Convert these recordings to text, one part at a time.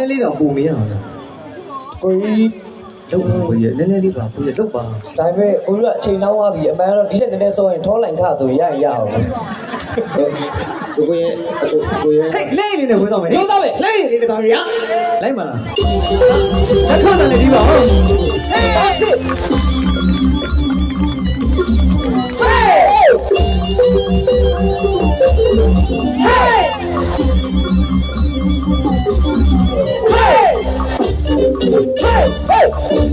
နည်းလေးတော့ပူမရအောင်လားကိုကြီးလောက်ပါကိုကြီးနည်းနည်းလေးပါကိုကြီးလောက်ပါဒါပေမဲ့ကိုကြီးကအချိန်နောက်သွားပြီအမှန်တော့ဒီထက်နည်းနည်းစောရင်ထောလိုက်ခဆိုရရင်ရအောင်ကိုကိုရဲ့ကိုရဲ့ဟဲ့လေးလေးနဲ့ဝေးတော့မယ်ကျိုးသားပဲလေးလေးနဲ့ပါဗျာလိုက်ပါလားလက်ထောက်တယ်လေဒီပါဟုတ်ဟေးပါ စစ်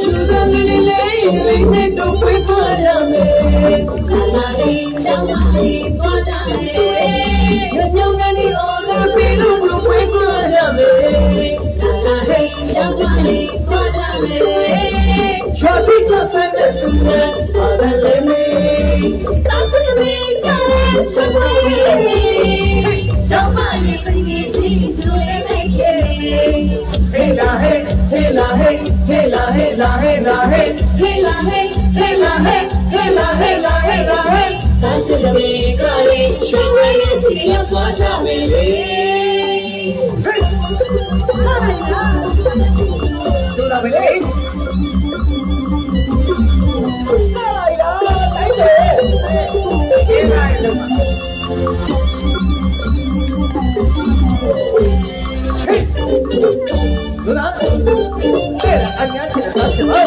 ချူတဲ့လေးလေးလေး ဟေးဟေးလာဟေးလာဟေးလာဟေးဟေးလာဟေးဟေးလာဟေးဟေးလာဟေးလာဟေးလာဟေးသာစလမေကလည်းရွှေဝဲရဲ့စီရောက်သွားကြမယ်လေဟေးဆိုတာပဲလေလိုက်လာလိုက်တ ယ်ဟေးလာလို့ဆိုတာတဲ့အညာချစ်တာစမော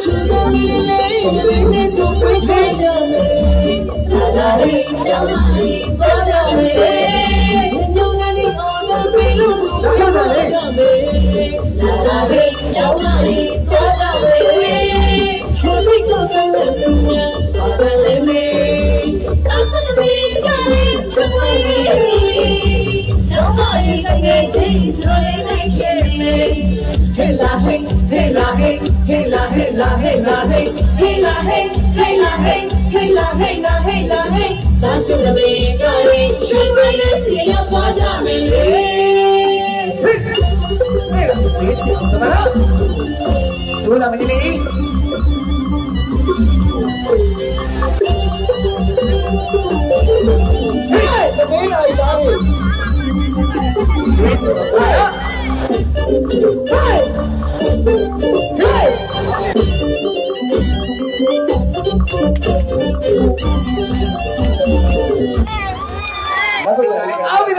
ချူတဲ့လေးလေးလေးနဲ့တော့ဝေးသွားကြမယ်လာလေးချောင်းမလေးပေါ်ကြမယ်ညုံကနေအော်တော့ပြီလို့ဘ Hela hey, hela hey, hela hela hela hey, hela hey, hela hey, hela hela hela hey. သာစလမေကလေးချွတ်ပြီးတဲ့စီရောက်သွားကြမယ်လေ Hey, mira, sí, sí, vamos a parar. Sube la menina Hey!